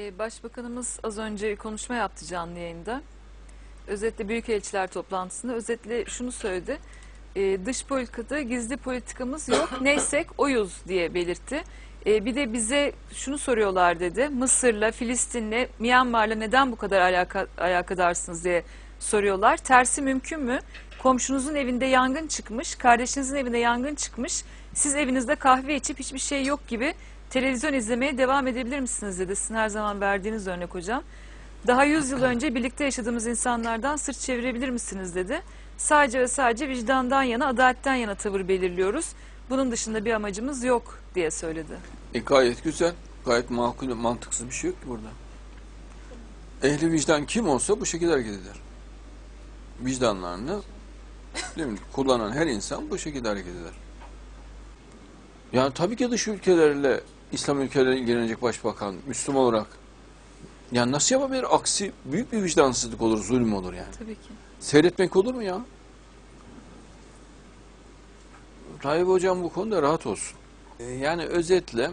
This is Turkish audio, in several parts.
Ee, Başbakanımız az önce konuşma yaptı canlı yayında. Özetle Büyükelçiler toplantısında özetle şunu söyledi. Ee, dış politikada gizli politikamız yok. Neysek oyuz diye belirtti. Ee, bir de bize şunu soruyorlar dedi. Mısır'la, Filistin'le, Myanmar'la neden bu kadar alaka, alakadarsınız diye soruyorlar. Tersi mümkün mü? Komşunuzun evinde yangın çıkmış, kardeşinizin evinde yangın çıkmış. Siz evinizde kahve içip hiçbir şey yok gibi televizyon izlemeye devam edebilir misiniz dedi. Sizin her zaman verdiğiniz örnek hocam. Daha 100 yıl önce birlikte yaşadığımız insanlardan sırt çevirebilir misiniz dedi. Sadece ve sadece vicdandan yana, adaletten yana tavır belirliyoruz. Bunun dışında bir amacımız yok diye söyledi. E gayet güzel. Gayet makul, mantıksız bir şey yok ki burada. Ehli vicdan kim olsa bu şekilde hareket eder. Vicdanlarını değil mi, kullanan her insan bu şekilde hareket eder. Yani tabii ki dış ülkelerle, İslam ülkelerine ilgilenecek başbakan, Müslüman olarak yani nasıl yapabilir? Aksi büyük bir vicdansızlık olur, zulüm olur yani. Tabii ki. Seyretmek olur mu ya? Tayyip Hocam bu konuda rahat olsun. Ee, Yani özetle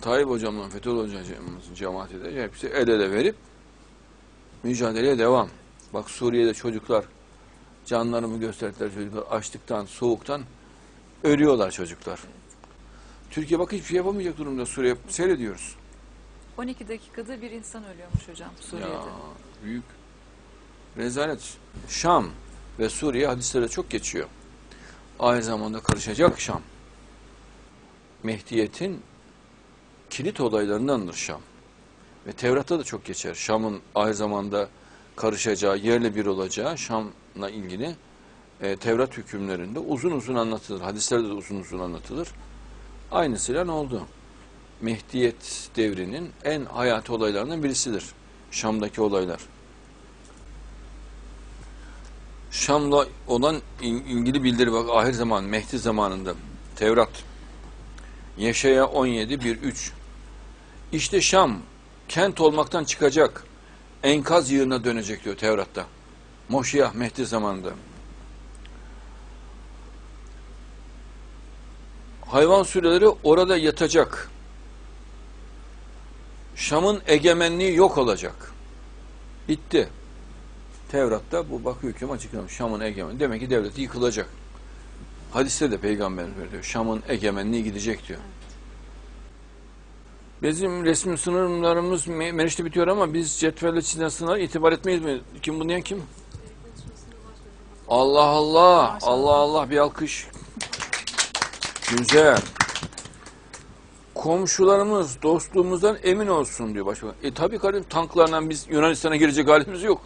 Tayyip Hocamla Fethullah Hocamızın cemaati de hepsi el ele verip mücadeleye devam. Bak Suriye'de çocuklar canlarımı gösterdiler çocuklar açlıktan, soğuktan ölüyorlar çocuklar. Türkiye bak hiçbir şey yapamayacak durumda Suriye seyrediyoruz. 12 dakikada bir insan ölüyormuş hocam Suriye'de. Ya büyük rezalet. Şam ve Suriye hadislere çok geçiyor. Aynı zamanda karışacak Şam. Mehdiyet'in kilit olaylarındandır Şam. Ve Tevrat'ta da çok geçer. Şam'ın aynı zamanda karışacağı, yerle bir olacağı Şam'la ilgili e, Tevrat hükümlerinde uzun uzun anlatılır. Hadislerde de uzun uzun anlatılır. Aynısıyla ne oldu? Mehdiyet devrinin en hayati olaylarından birisidir. Şam'daki olaylar. Şam'la olan il- ilgili bildiri bak ahir zaman Mehdi zamanında Tevrat Yeşaya 17 1 3 İşte Şam kent olmaktan çıkacak enkaz yığına dönecek diyor Tevrat'ta. Moşiyah Mehdi zamanında. Hayvan sürüleri orada yatacak. Şam'ın egemenliği yok olacak. Bitti. Tevrat'ta bu bak hüküm açıklamış. Şam'ın egemenliği. Demek ki devleti yıkılacak. Hadiste de peygamberimiz böyle diyor. Şam'ın egemenliği gidecek diyor. Bizim resmi sınırlarımız Me- Meriç'te bitiyor ama biz cetvelle çizilen sınırlara itibar etmeyiz mi? Kim bunu diyen kim? Allah Allah. Allah Allah bir alkış. Güzel. Komşularımız dostluğumuzdan emin olsun diyor başbakan. E tabii kardeşim tanklarla biz Yunanistan'a girecek halimiz yok.